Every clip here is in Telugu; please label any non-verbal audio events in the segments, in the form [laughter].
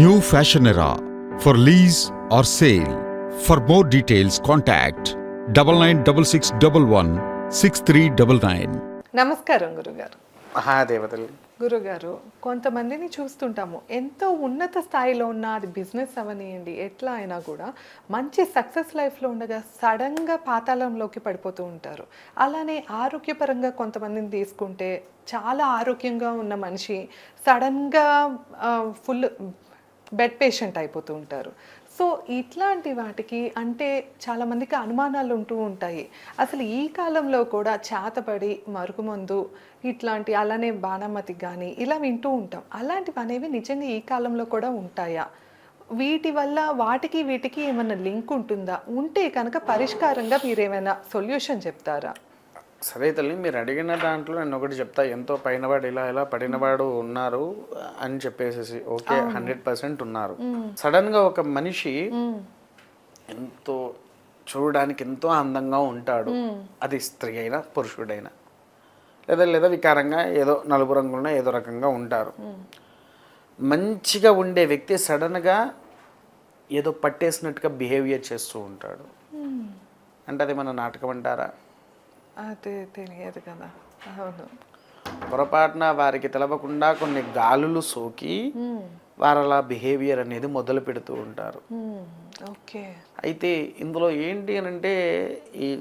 New Fashion Era. For lease or sale. For more details, contact double nine double six double one six three double nine. నమస్కారం గురుగారు. మహాదేవతలు గురుగారు కొంతమందిని చూస్తుంటాము. ఎంతో ఉన్నత స్థాయిలో ఉన్న అది బిజినెస్ అవనియండి. ఎట్లా అయినా కూడా మంచి సక్సెస్ లైఫ్లో ఉండగా సడన్గా పాతాళంలోకి పడిపోతూ ఉంటారు. అలానే ఆరోగ్యపరంగా కొంతమందిని తీసుకుంటే చాలా ఆరోగ్యంగా ఉన్న మనిషి సడన్గా ఫుల్ బెడ్ పేషెంట్ అయిపోతూ ఉంటారు. సో ఇట్లాంటి వాటికి అంటే చాలామందికి అనుమానాలు ఉంటూ ఉంటాయి. అసలు ఈ కాలంలో కూడా చేతపడి మరుగుమందు ఇట్లాంటి అలానే బాణమతి కానీ ఇలా వింటూ ఉంటాం. అలాంటివి అనేవి నిజంగా ఈ కాలంలో కూడా ఉంటాయా? వీటి వల్ల వాటికి వీటికి ఏమైనా లింక్ ఉంటుందా? ఉంటే కనుక పరిష్కారంగా మీరు ఏమైనా సొల్యూషన్ చెప్తారా? సరే తల్లి మీరు అడిగిన దాంట్లో నేను ఒకటి చెప్తా. ఎంతో పైనవాడు ఇలా ఇలా పడినవాడు ఉన్నారు అని చెప్పేసి ఓకే హండ్రెడ్ పర్సెంట్ ఉన్నారు. సడన్గా ఒక మనిషి ఎంతో చూడడానికి ఎంతో అందంగా ఉంటాడు. అది స్త్రీ అయినా పురుషుడైనా. లేదా లేదా వికారంగా ఏదో నలుపు రంగులో ఏదో రకంగా ఉంటారు. మంచిగా ఉండే వ్యక్తి సడన్గా ఏదో పట్టేసినట్టుగా బిహేవియర్ చేస్తూ ఉంటాడు. అంటే అది మన నాటకం అంటారా? తెలియదు కదా. అవును. పొరపాటున వారికి తెలవకుండా కొన్ని గాలులు సోకి వారు అలా బిహేవియర్ అనేది మొదలు పెడుతూ ఉంటారు. ఓకే. అయితే ఇందులో ఏంటి అని అంటే ఈ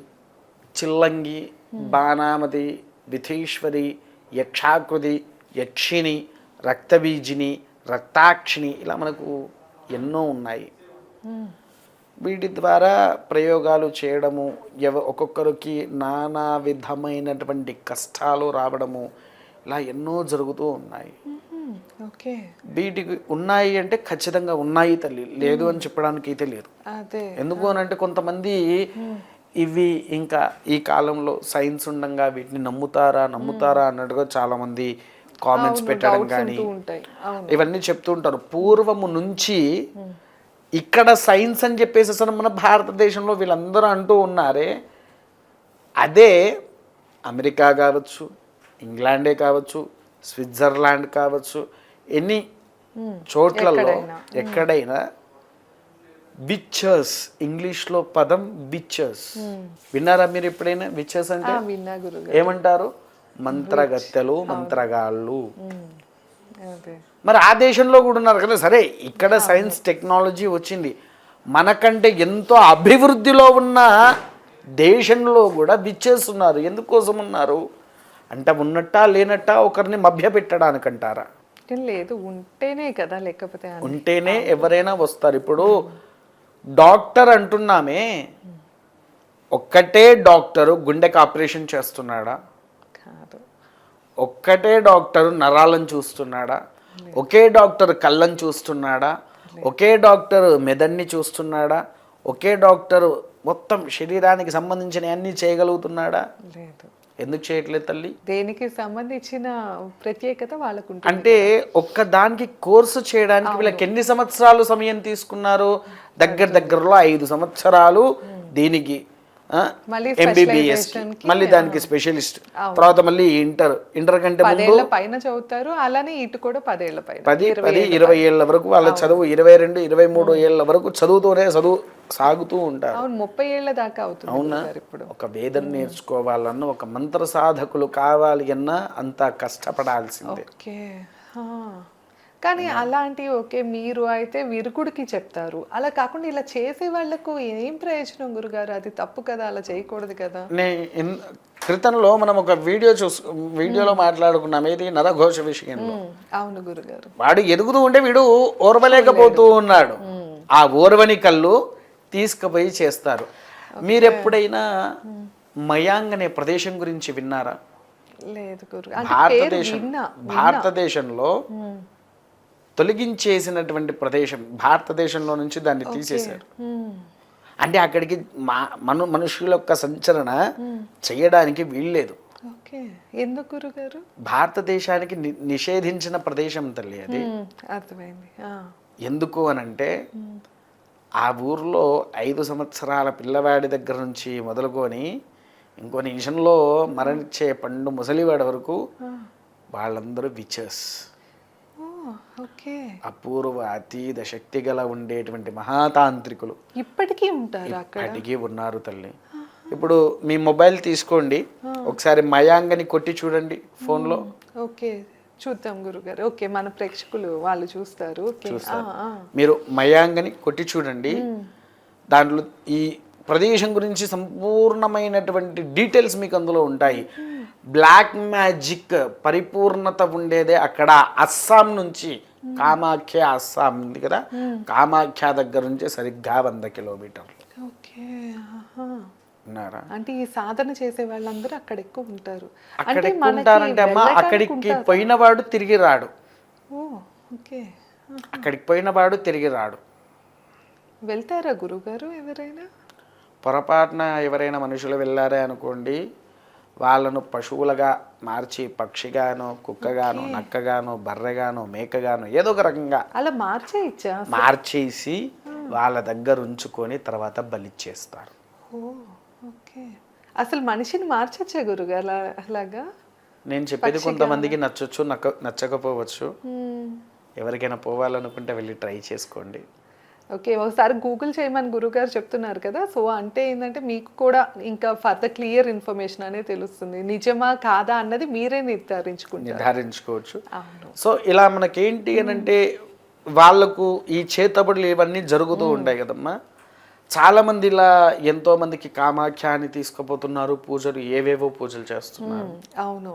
చిల్లంగి బాణామతి విథీశ్వరి యక్షాకృతి యక్షిణి రక్తబీజిని రక్తాక్షిణి ఇలా మనకు ఎన్నో ఉన్నాయి. వీటి ద్వారా ప్రయోగాలు చేయడము ఎవ ఒక్కొక్కరికి నానా విధమైనటువంటి కష్టాలు రావడము ఇలా ఎన్నో జరుగుతూ ఉన్నాయి. ఓకే వీటికి ఉన్నాయి అంటే ఖచ్చితంగా ఉన్నాయి తల్లి. లేదు అని చెప్పడానికి అయితే లేదు. ఎందుకు అని అంటే కొంతమంది ఇవి ఇంకా ఈ కాలంలో సైన్స్ ఉండంగా వీటిని నమ్ముతారా నమ్ముతారా అన్నట్టుగా చాలా మంది కామెంట్స్ పెట్టడం కానీ ఇవన్నీ చెప్తూ ఉంటారు. పూర్వము నుంచి ఇక్కడ సైన్స్ అని చెప్పేసి అసలు మన భారతదేశంలో వీళ్ళందరూ అంటూ ఉన్నారే అదే అమెరికా కావచ్చు ఇంగ్లాండే కావచ్చు స్విట్జర్లాండ్ కావచ్చు ఎన్ని చోట్లలో ఎక్కడైనా. బిచ్చర్స్ ఇంగ్లీష్లో పదం బిచ్చర్స్ విన్నారా మీరు ఎప్పుడైనా బిచ్చర్స్ అంటే? ఏమంటారు? మంత్రగత్తెలు మంత్రగాళ్ళు. మరి ఆ దేశంలో కూడా ఉన్నారు కదా. సరే ఇక్కడ సైన్స్ టెక్నాలజీ వచ్చింది. మనకంటే ఎంతో అభివృద్ధిలో ఉన్న దేశంలో కూడా బిచ్చేస్తున్నారు ఎందుకోసం ఉన్నారు? అంటే ఉన్నట్టా లేనట్టా ఒకరిని మభ్య పెట్టడానికంటారా కానీ లేదు ఉంటేనే కదా లేకపోతే. ఉంటేనే ఎవరైనా వస్తారు. ఇప్పుడు డాక్టర్ అంటున్నామే. ఒక్కటే డాక్టరు గుండెకి ఆపరేషన్ చేస్తున్నాడా? కాదు. ఒక్కటే డాక్టర్ నరాలను చూస్తున్నాడా? ఒకే డాక్టర్ కళ్ళని చూస్తున్నాడా? ఒకే డాక్టర్ మెదడుని చూస్తున్నాడా? ఒకే డాక్టర్ మొత్తం శరీరానికి సంబంధించిన అన్ని చేయగలుగుతున్నాడా? లేదు. ఎందుకు చేయట్లేదు తల్లి? దేనికి సంబంధించిన ప్రత్యేకత వాళ్ళకు అంటే ఒక్క దానికి కోర్సు చేయడానికి వీళ్ళకి ఎన్ని సంవత్సరాలు సమయం తీసుకున్నారు? దగ్గర దగ్గరలో ఐదు సంవత్సరాలు దీనికి. ఎంబీబీఎస్ మళ్ళీ దానికి స్పెషలిస్ట్ తర్వాత మళ్ళీ ఇంటర్. ఇంటర్ కంటే ముందు పైన చదువుతారు అలానే ఇటు కూడా పదేళ్ళ పైన. పది పది ఇరవై ఏళ్ళ వరకు వాళ్ళ చదువు ఇరవై రెండు ఇరవై మూడు ఏళ్ళ వరకు చదువుతూనే చదువు సాగుతూ ఉంటారు. అవును ముప్పై ఏళ్ళ దాకా అవుతుంది అవునా? ఇప్పుడు. ఒక వేదన నేర్చుకోవాలన్న ఒక మంత్ర సాధకులు కావాలి అన్న అంత కష్టపడాల్సిందే. కానీ అలాంటి ఓకే మీరు అయితే విరుగుడికి చెప్తారు. అలా కాకుండా ఇలా చేసే వాళ్ళకు ఏం ప్రయోజనం గురుగారు? అది తప్పు కదా అలా చేయకూడదు కదా? క్రితంలో మనం ఒక వీడియో చూసు వీడియోలో మాట్లాడుకున్నాం. ఏది? నరఘోష విషయంలో. ఉమ్, అవును గురుగారు. వాడు ఎదుగుతూ ఉంటే వీడు ఓర్వలేకపోతూ ఉన్నాడు. ఆ ఓర్వని కళ్ళు తీసుకుపోయి చేస్తారు. మీరు ఎప్పుడైనా మయాంగ్ అనే ప్రదేశం గురించి విన్నారా? లేదు భారతదేశం భారతదేశంలో తొలగించేసినటువంటి ప్రదేశం భారతదేశంలో నుంచి దాన్ని తీసేశారు. అంటే అక్కడికి మా మను మనుషుల యొక్క సంచరణ చేయడానికి వీల్లేదు. ఓకే. ఎందుకు భారతదేశానికి నిషేధించిన ప్రదేశం తల్లి అది. అర్థమైంది. ఎందుకు అనంటే ఆ ఊర్లో ఐదు సంవత్సరాల పిల్లవాడి దగ్గర నుంచి మొదలుకొని ఇంకో నిమిషంలో మరణించే పండు ముసలివాడి వరకు వాళ్ళందరూ ఓకే అపూర్వ అతీత శక్తి గల ఉండేటువంటి మహాతాంత్రికులు. ఇప్పటికీ ఉంటారు అడిగి ఉన్నారు తల్లి. ఇప్పుడు మీ మొబైల్ తీసుకోండి. ఒకసారి మయాంగని కొట్టి చూడండి ఫోన్లో. ఓకే. చూద్దాం గురుగారు. ఓకే మన ప్రేక్షకులు వాళ్ళు చూస్తారు. మీరు మయాంగని కొట్టి చూడండి. దాంట్లో ఈ ప్రదేశం గురించి సంపూర్ణమైనటువంటి డీటెయిల్స్ మీకు అందులో ఉంటాయి. బ్లాక్ మ్యాజిక్ పరిపూర్ణత ఉండేదే అక్కడ అస్సాం నుంచి. కామాఖ్య అస్సాం ఉంది కదా? కామాఖ్య దగ్గర నుంచి సరిగ్గా వంద కిలోమీటర్లు. ఉన్నారా? అంటే ఈ సాధన చేసే వాళ్ళందరూ అక్కడ ఎక్కువ ఉంటారు. అక్కడ ఉంటారంటే అమ్మ అక్కడికి. పోయినవాడు తిరిగి రాడు. అక్కడికి పోయినవాడు తిరిగి రాడు. వెళ్తారా గురుగారు ఎవరైనా? పొరపాటున ఎవరైనా మనుషులు వెళ్ళారే అనుకోండి వాళ్ళను పశువులుగా మార్చి పక్షిగానో కుక్కగానో నక్కగానో బర్రెగానో మేకగానో ఏదో ఒక రకంగా అలా మార్చేయచ్చా మార్చేసి వాళ్ళ దగ్గర ఉంచుకొని తర్వాత బలిచ్చేస్తారు అసలు మనిషిని మార్చచ్చా గురుగారు? అలా అలాగా? నేను చెప్పేది కొంతమందికి నచ్చొచ్చు నచ్చకపోవచ్చు. ఎవరికైనా పోవాలనుకుంటే వెళ్ళి ట్రై చేసుకోండి. ఓకే ఒకసారి గూగుల్ చేయమని గురుగారు చెప్తున్నారు కదా. సో అంటే ఏంటంటే మీకు కూడా ఇంకా ఫర్దర్ క్లియర్ ఇన్ఫర్మేషన్ అనేది తెలుస్తుంది. నిజమా కాదా అన్నది మీరే నిర్ధారించుకుంటారు. నిర్ధారించుకోవచ్చు. అవును. సో ఇలా మనకేంటి అని అంటే వాళ్ళకు ఈ చేతబడులు ఇవన్నీ జరుగుతూ ఉంటాయి కదమ్మా. చాలా మంది ఇలా ఎంతో మందికి కామాఖ్య అని తీసుకుపోతున్నారు పూజలు ఏవేవో పూజలు చేస్తున్నారు. అవును.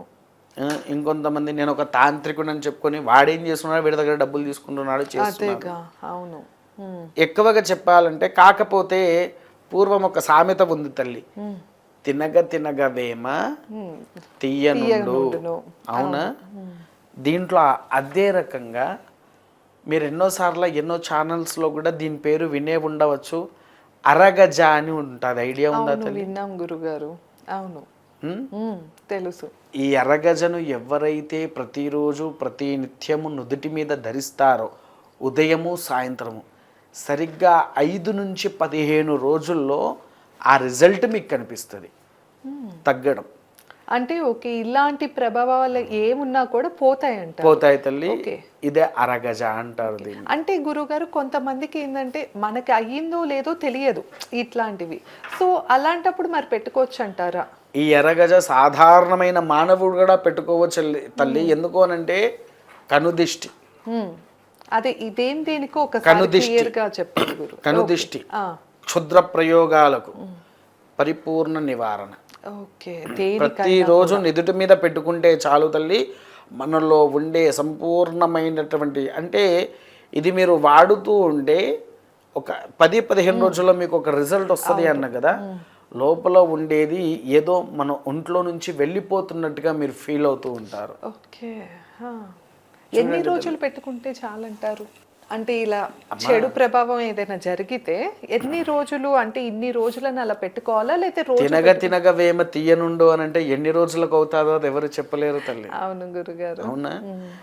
ఇంకొంతమంది నేను ఒక తాంత్రికుడు అని చెప్పుకొని వాడేం చేస్తున్నాడు వీడి దగ్గర డబ్బులు తీసుకుంటున్నాడు చేస్తున్నాడు అవును. ఎక్కువగా చెప్పాలంటే కాకపోతే పూర్వం ఒక సామెత ఉంది తల్లి. తినగ తినగ వేమ. తీయనుండు. తీయనుండును. అవునా? దీంట్లో అదే రకంగా మీరు ఎన్నోసార్లు ఎన్నో ఛానల్స్లో కూడా దీని పేరు వినే ఉండవచ్చు. అరగజ అని ఉంటుంది. ఐడియా ఉందా విన్నాం గురుగారు. అవును. తెలుసు. ఈ ఎర్రగజను ఎవరైతే ప్రతిరోజు ప్రతి నిత్యము నుదుటి మీద ధరిస్తారో ఉదయము సాయంత్రము సరిగ్గా ఐదు నుంచి పదిహేను రోజుల్లో ఆ రిజల్ట్ మీకు కనిపిస్తుంది. తగ్గడం. అంటే ఓకే ఇలాంటి ప్రభావాలు ఏమున్నా కూడా పోతాయంట. పోతాయి తల్లి. ఇదే అరగజ అంటారు అంటే గురుగారు కొంతమందికి ఏంటంటే మనకి అయ్యిందో లేదో తెలియదు ఇట్లాంటివి. సో అలాంటప్పుడు మరి పెట్టుకోవచ్చు అంటారా ఈ ఎర్రగజ సాధారణమైన మానవుడు కూడా పెట్టుకోవచ్చు తల్లి- తల్లి ఎందుకు అనంటే కనుదిష్టి. అదే ఇదేం దేనికో కనుదిష్టి. క్లియర్గా చెప్పండి గురు. [clears throat] కనుదిష్టి. క్షుద్ర ప్రయోగాలకు పరిపూర్ణ నివారణ. ఓకే. ప్రతిరోజు నిదుటి మీద పెట్టుకుంటే చాలు తల్లి మనలో ఉండే సంపూర్ణమైనటువంటి అంటే ఇది మీరు వాడుతూ ఉంటే ఒక పది పదిహేను రోజుల్లో మీకు ఒక రిజల్ట్ వస్తుంది అన్న కదా. లోపల ఉండేది ఏదో మన ఒంట్లో నుంచి వెళ్ళిపోతున్నట్టుగా మీరు ఫీల్ అవుతూ ఉంటారు. ఓకే. ఎన్ని రోజులు పెట్టుకుంటే చాలంటారు? అంటే ఇలా చెడు ప్రభావం ఏదైనా జరిగితే ఎన్ని రోజులు అంటే ఇన్ని రోజులని అలా పెట్టుకోవాలా? లేకపోతే తినగ తినగ వేమ తీయనుండు అని అంటే ఎన్ని రోజులకు అవుతారో అది ఎవరు చెప్పలేరు తల్లి. అవును గురుగారు. అవునా?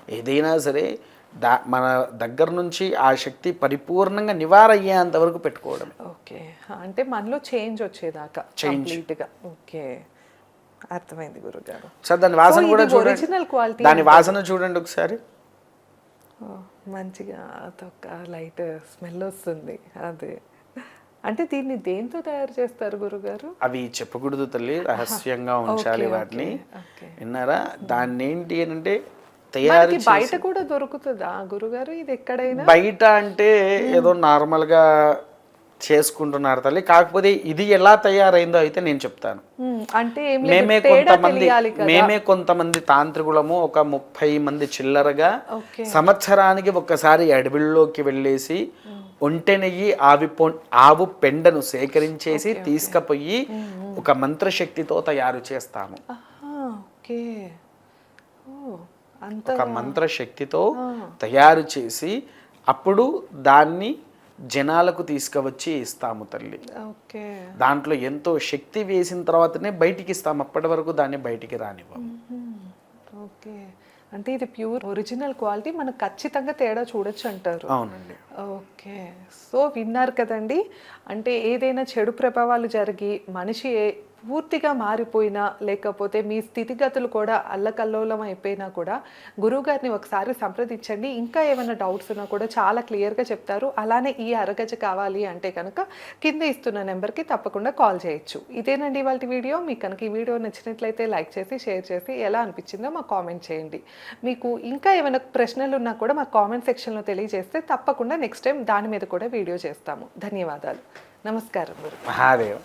ఏదైనా సరే దా మన దగ్గర నుంచి ఆ శక్తి పరిపూర్ణంగా నివార అయ్యేంత వరకు పెట్టుకోవడం. ఓకే. అంటే మనలో చేంజ్ వచ్చేదాకా గా ఓకే. అర్థమైంది గురుగారు. సార్ దాని వాసన కూడా చూడండి. దాని వాసన చూడండి ఒకసారి. మంచిగా అదొక లైట్ స్మెల్ వస్తుంది అదే. అంటే దీన్ని దేంతో తయారు చేస్తారు గురుగారు? అవి చెప్పకూడదు తల్లి రహస్యంగా ఉంచాలి వాటిని. విన్నారా? దాన్ని ఏంటి అని అంటే తయారు బయట కూడా దొరుకుతుందా గురుగారు? ఇది ఎక్కడైనా? బయట అంటే ఏదో నార్మల్గా చేసుకుంటున్నారు తల్లి. కాకపోతే ఇది ఎలా తయారైందో అయితే నేను చెప్తాను. అంటే మేమే కొంతమంది మేమే కొంతమంది తాంత్రికులము ఒక ముప్పై మంది చిల్లరగా సంవత్సరానికి ఒక్కసారి అడవిల్లోకి వెళ్ళేసి ఒంటె నెయ్యి ఆవి పొ ఆవు పెండను సేకరించేసి తీసుకుపోయి ఒక మంత్రశక్తితో తయారు చేస్తాము. ఒక మంత్రశక్తితో తయారు చేసి అప్పుడు దాన్ని జనాలకు తీసుకువచ్చి ఇస్తాము తల్లి. ఓకే. దాంట్లో ఎంతో శక్తి వేసిన తర్వాతనే బయటికి ఇస్తాం అప్పటి వరకు దాన్ని బయటికి రానివ్వం మ్మ్. ఓకే. అంటే ఇది ప్యూర్ ఒరిజినల్ క్వాలిటీ. మనకు ఖచ్చితంగా తేడా చూడొచ్చు అంటారు. అవునండి. ఓకే. సో విన్నారు కదండి. అంటే ఏదైనా చెడు ప్రభావాలు జరిగి మనిషి పూర్తిగా మారిపోయినా లేకపోతే మీ స్థితిగతులు కూడా అల్లకల్లోలం అయిపోయినా కూడా గురువుగారిని ఒకసారి సంప్రదించండి. ఇంకా ఏమైనా డౌట్స్ ఉన్నా కూడా చాలా క్లియర్గా చెప్తారు. అలానే ఈ అరగజ కావాలి అంటే కనుక కింద ఇస్తున్న నెంబర్కి తప్పకుండా కాల్ చేయొచ్చు. ఇదేనండి ఇవాళ వీడియో. మీకు కనుక ఈ వీడియో నచ్చినట్లయితే లైక్ చేసి షేర్ చేసి ఎలా అనిపించిందో మాకు కామెంట్ చేయండి. మీకు ఇంకా ఏమైనా ప్రశ్నలు ఉన్నా కూడా మా కామెంట్ సెక్షన్లో తెలియజేస్తే తప్పకుండా నెక్స్ట్ టైం దాని మీద కూడా వీడియో చేస్తాము. ధన్యవాదాలు. నమస్కారం గురు. మహాదేవ్.